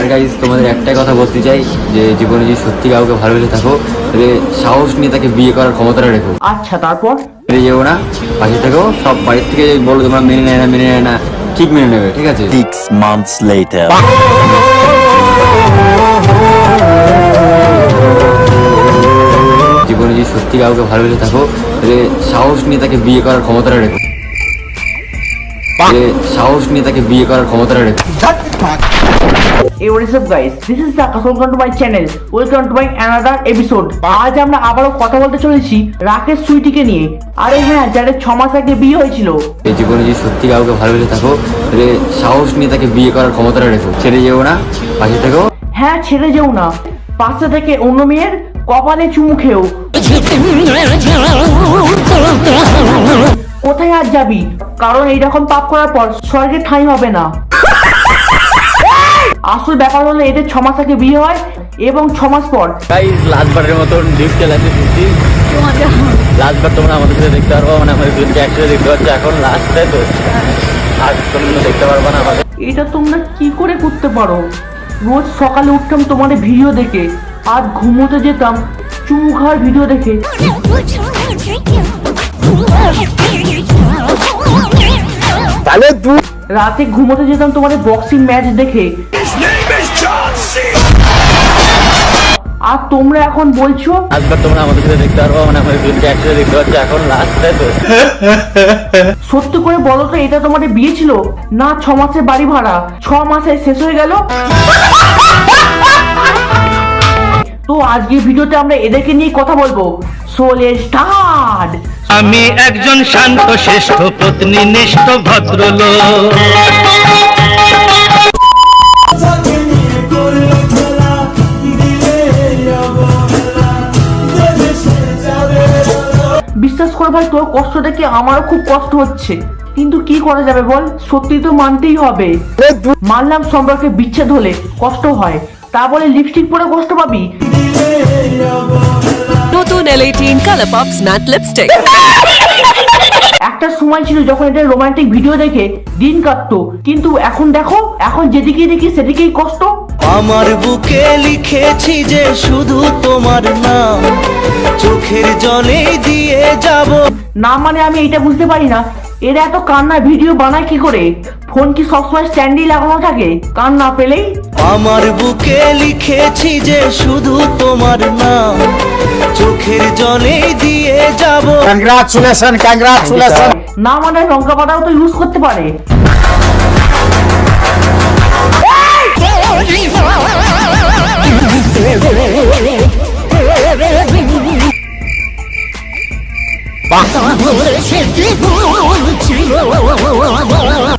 আর guys তোমাদের একটাই কথা বলতে চাই যে জীবনে যদি সত্যি কাউকে ভালোবেসে থাকো তাহলে সাহস নিয়ে তাকে বিয়ে করার ক্ষমতাটা রেখো। আচ্ছা তারপর? বেরিয়ে যাব না পাশে থেকো সব বাড়ির থেকে বলো তোমরা মেনে নেয় না মেনে নেয় না ঠিক মেনে নেবে ঠিক আছে? Six months later. জীবনে যদি সত্যি কাউকে ভালোবেসে থাকো তাহলে সাহস নিয়ে তাকে বিয়ে করার ক্ষমতাটা রেখো। তাহলে সাহস নিয়ে তাকে বিয়ে করার ক্ষমতাটা রেখো। এই guys this is Akash welcome to my channel welcome to my another episode আজ আমরা আবারও কথা বলতে চলেছি রাকেশ সুইটিকে নিয়ে। আরে হ্যাঁ যাদের ছ মাস আগে বিয়ে হয়েছিল। এই জীবনে যদি সত্যি কাউকে ভালোবেসে থাকো তাহলে সাহস নিয়ে তাকে বিয়ে করার ক্ষমতাটা রেখো। ছেড়ে যেও না পাশে থেকো। হ্যাঁ ছেড়ে যেও না। পাশে থেকে অন্য মেয়ের কপালে চুমু খেও। কোথায় আর যাবি? কারণ এইরকম পাপ করার পর স্বর্গে ঠাঁই হবে না। আসল ব্যাপার হলো এদের ছ মাস আগে বিয়ে হয় এবং ছ মাস পর। গাইজ লাস্টবারের মতন ডিপ চালাতে দিচ্ছি। লাস্টবার তোমরা আমাদের সাথে দেখতে পারব মানে আমাদের দুজনকে একসাথে দেখতে পাচ্ছ। এখন লাস্টে তো আর তোমরা দেখতে পারব না আমাদের। এটা তোমরা কি করে করতে পারো? রোজ সকালে উঠতাম তোমাদের ভিডিও দেখে আর ঘুমোতে যেতাম চুমু খাওয়ার ভিডিও দেখে। রাতে ঘুমোতে যেতাম তোমাদের বক্সিং ম্যাচ দেখে। আর তোমরা এখন বলছো? লাস্টবার তোমরা আমাদের সাথে দেখতে পারব মানে আমাদের দুজনকে একসাথে দেখতে পাচ্ছ এখন লাস্টে তো। সত্যি করে বলো তো এটা তোমাদের বিয়ে ছিল? না ছ মাসের বাড়ি ভাড়া। ছ মাসে শেষ হয়ে গেল? তো আজকে ভিডিওতে আমরা এদেরকে নিয়ে কথা বলব। সোলে স্টার্ট আমি একজন শান্ত শ্রেষ্ঠ পত্নী নিষ্ঠ ভদ্রলোক। বিশ্বাস কর ভাই তোর কষ্ট দেখে আমারও খুব কষ্ট হচ্ছে। কিন্তু কি করা যাবে বল? সত্যি তো মানতেই হবে। মানলাম সম্পর্কে বিচ্ছেদ হলে কষ্ট হয়। তা বলে লিপস্টিক পরে কষ্ট পাবি? নতুন L18 Color Pop Matte Lipstick. একটা সময় ছিল যখন এটা রোমান্টিক ভিডিও দেখে দিন কাটতো। কিন্তু এখন দেখো এখন যেদিকে দেখি সেদিকেই কষ্ট। আমার বুকে লিখেছি যে শুধু তোমার নাম চোখের জলে দিয়ে যাব। না মানে আমি এটা বুঝতে পারি না। এরা এত কান্না ভিডিও বানায় কি করে? ফোন কি সবসময় স্ট্যান্ডেই লাগানো থাকে? কান্না পেলেই? আমার বুকে লিখেছি যে শুধু তোমার নাম। চোখের জলে দিয়ে যাব। Congratulations, congratulations. না মানে লঙ্কা পাতাও তো ইউজ করতে পারে।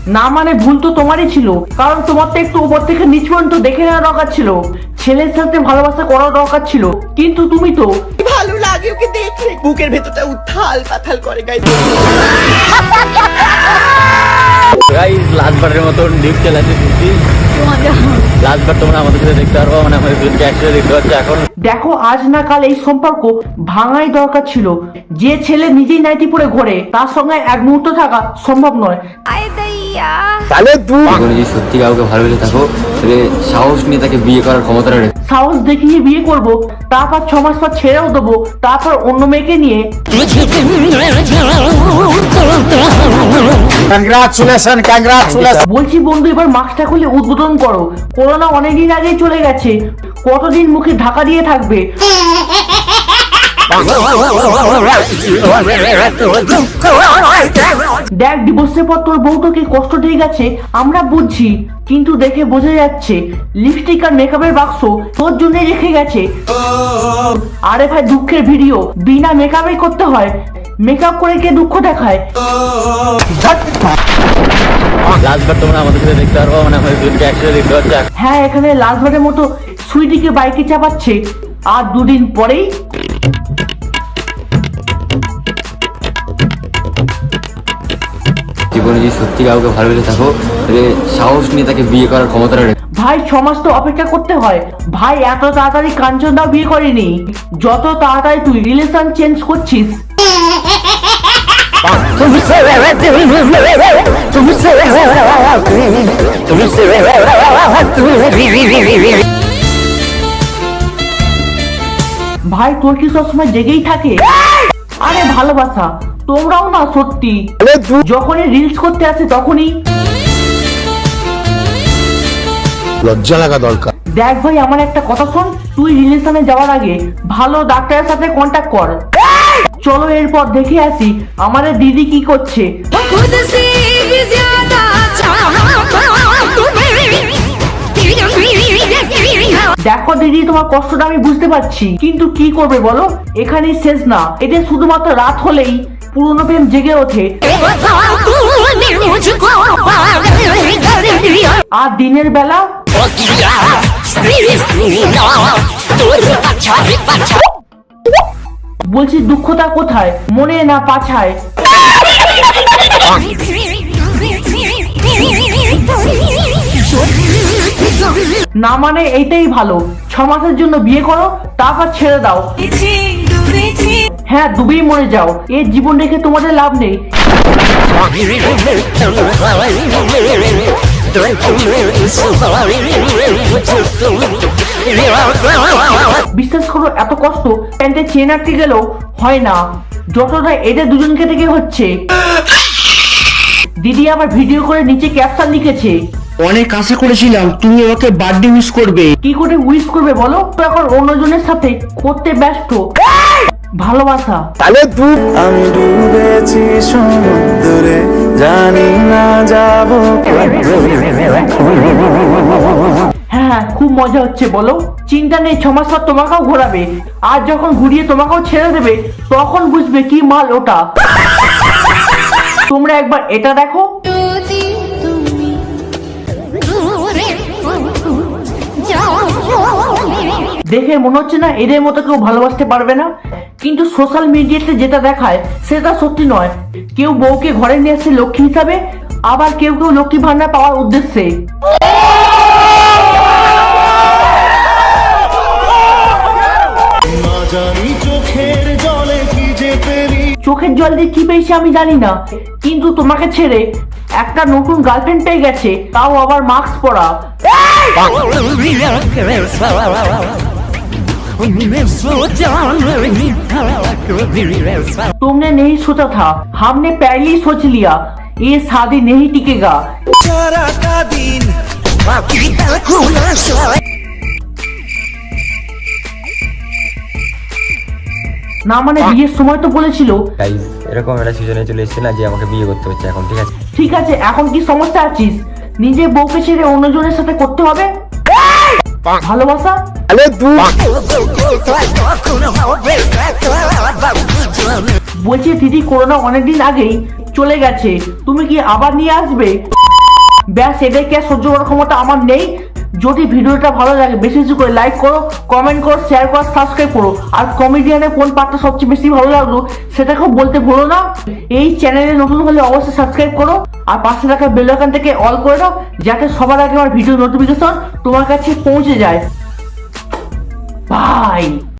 না মানে ভুল তো তোমারই ছিল। কারণ তোমার তো একটু উপর থেকে নিচ পর্যন্ত দেখে নেওয়া দরকার ছিল। ছেলের সাথে ভালোবাসা করা দরকার ছিল। কিন্তু তুমি তো ভালো লাগে ওকে দেখলে। বুকের ভেতরটা উত্থাল পাথাল করে গাই গাইজ লাস্টবারের মতন ডিপ চালাতে দিচ্ছি লাস্টবার তোমরা আমাদের সাথে দেখতে পারব মানে আমাদের দুজনকে একসাথে দেখতে পাচ্ছ এখন। দেখো আজ না কাল এই সম্পর্ক ভাঙাই দরকার ছিল। যে ছেলে নিজেই নাইটি পরে ঘোরে তার সঙ্গে এক মুহূর্ত থাকা সম্ভব নয়। জীবনে যদি সত্যি কাউকে ভালোবেসে থাকো তাহলে সাহস নিয়ে তাকে বিয়ে করার ক্ষমতাটা রেখো সাহস দেখিয়ে বিয়ে করব তারপর ছ মাস পর ছেড়েও দেবো তারপর অন্য মেয়েকে নিয়ে। Congratulations, congratulations. বলছি বন্ধু এবার মাস্কটা খুলে উদ্বোধন করো। করোনা অনেকদিন আগে চলে গেছে। কতদিন মুখে ঢাকা দিয়ে থাকবে? দেখ ডিভোর্সের পর তোর বউ তোকে কষ্ট আমরা বুঝছি কিন্তু দেখে বোঝা যাচ্ছে লিপস্টিক আর মেকআপের বাক্স তোর জন্য রেখে গেছে। আরে ভাই দুঃখের ভিডিও বিনা মেকআপে করতে হয়। মেকআপ করে কে দুঃখ দেখায়? লাস্টবার তোমরা আমাদের সাথে দেখতে পারব মানে আমাদের দুজনকে একসাথে দেখতে পাচ্ছ। হ্যাঁ এখানে লাস্টবারের মতো সুইটিকে বাইকে চাপাচ্ছে আর দুদিন পরেই যদি সত্যি কাউকে ভালোবেসে থাকো তাহলে সাহস নিয়ে তাকে বিয়ে করার ক্ষমতাটা রেখো ভাই ছ মাস তো অপেক্ষা করতে হয়। ভাই এত তাড়াতাড়ি কাঞ্চনদাও বিয়ে করেনি। যত তাড়াতাড়ি তুই রিলেশন চেঞ্জ করছিস। ভাই তোর কি সবসময় জেগেই থাকে? আরে ভালোবাসা। তোমরাও না সত্যি। যখনই রিলস করতে আসে তখনই লজ্জা লাগা দরকার। দেখ ভাই আমার একটা কথা শোন তুই রিলেশনে যাওয়ার আগে ভালো ডাক্তারের সাথে কন্ট্যাক্ট কর। চলো এরপর দেখে আসি আমাদের দিদি কি করছে। দেখো দিদি তোমার কষ্টটা আমি বুঝতে পারছি কিন্তু কি করবে বলো? এখানেই শেষ না এটা শুধুমাত্র রাত হলেই পুরনো প্রেম জেগে ওঠে। আর দিনের বেলা বলছি দুঃখটা কোথায়? মনে না পাছায়। না মানে এইটাই ভালো। ছ মাসের জন্য বিয়ে করো, তারপর ছেড়ে দাও। হ্যাঁ ডুবেই মরে যাও। এই জীবন রেখে তোমাদের লাভ নেই। বিশ্বাস করো এত কষ্ট। প্যান্টে চেন আটকে গেলেও হয় না। যতটা এদের দুজনকে থেকে হচ্ছে। দিদি আবার ভিডিও করে নিচে ক্যাপশন লিখেছে। অনেক আশা করেছিলাম তুমি আমাকে বার্থডে উইশ করবে। কি করে উইশ করবে বলো? তো এখন অন্যজনের সাথে করতে ব্যস্ত। ভালোবাসা। তাহলে তুই আমি ডুবেছি সমুদ্রে জানি না যাব হ্যাঁ হ্যাঁ খুব মজা হচ্ছে বলো। চিন্তা নেই ছ মাস পর তোমাকেও ঘোরাবে। আর যখন ঘুরিয়ে তোমাকেও ছেড়ে দেবে তখন বুঝবে কি মাল ওটা। তোমরা একবার এটা দেখো। দেখে মনে হচ্ছে না এদের মতো কেউ ভালোবাসতে পারবে না। কিন্তু সোশ্যাল মিডিয়াতে যেটা দেখায় সেটা সত্যি নয়। কেউ বউকে ঘরে নিয়ে আসছে লক্ষ্মী হিসাবে আবার কেউ কেউ লক্ষ্মী ভান্ডার পাওয়ার উদ্দেশ্যে। চোখের জল দিয়ে কি পেয়েছে আমি জানি না কিন্তু তোমাকে ছেড়ে একটা নতুন গার্লফ্রেন্ড পেয়ে গেছে তাও আবার মাস্ক পরা। तुमने नहीं सोचा था हमने पहले ही सोच लिया ये शादी नहीं टिकेगा সারাটা দিন না মানে বিয়ের সময় তো বলেছিল গাইজ এরকম একটা সিজনে চলে এসেছে না যে আমাকে বিয়ে করতে হচ্ছে এখন ঠিক আছে ঠিক আছে এখন কি সমস্যা আছিস নিজে বউকে ছেড়ে অন্যজনের সাথে করতে হবে ভালোবাসা? আরে তুই বলছি দিদি করোনা অনেকদিন আগেই চলে গেছে। তুমি কি আবার নিয়ে আসবে? ব্যাস এদেরকে আর সহ্য করার ক্ষমতা আমার নেই। যদি ভিডিওটা ভালো লাগে, বেশি বেশি করে লাইক করো কমেন্ট করো শেয়ার করো সাবস্ক্রাইব করো। আর কমেডিয়ানের কোন পার্টটা সবচেয়ে বেশি ভালো লাগল, সেটাকেও বলতে ভুলো না। এই চ্যানেলে নতুন হলে অবশ্যই সাবস্ক্রাইব করো। আর পাশে থাকা বেল আইকন থেকে অল করে দাও যাতে সবার আগে আমার ভিডিও নোটিফিকেশন তোমার কাছে পৌঁছে যায়। বাই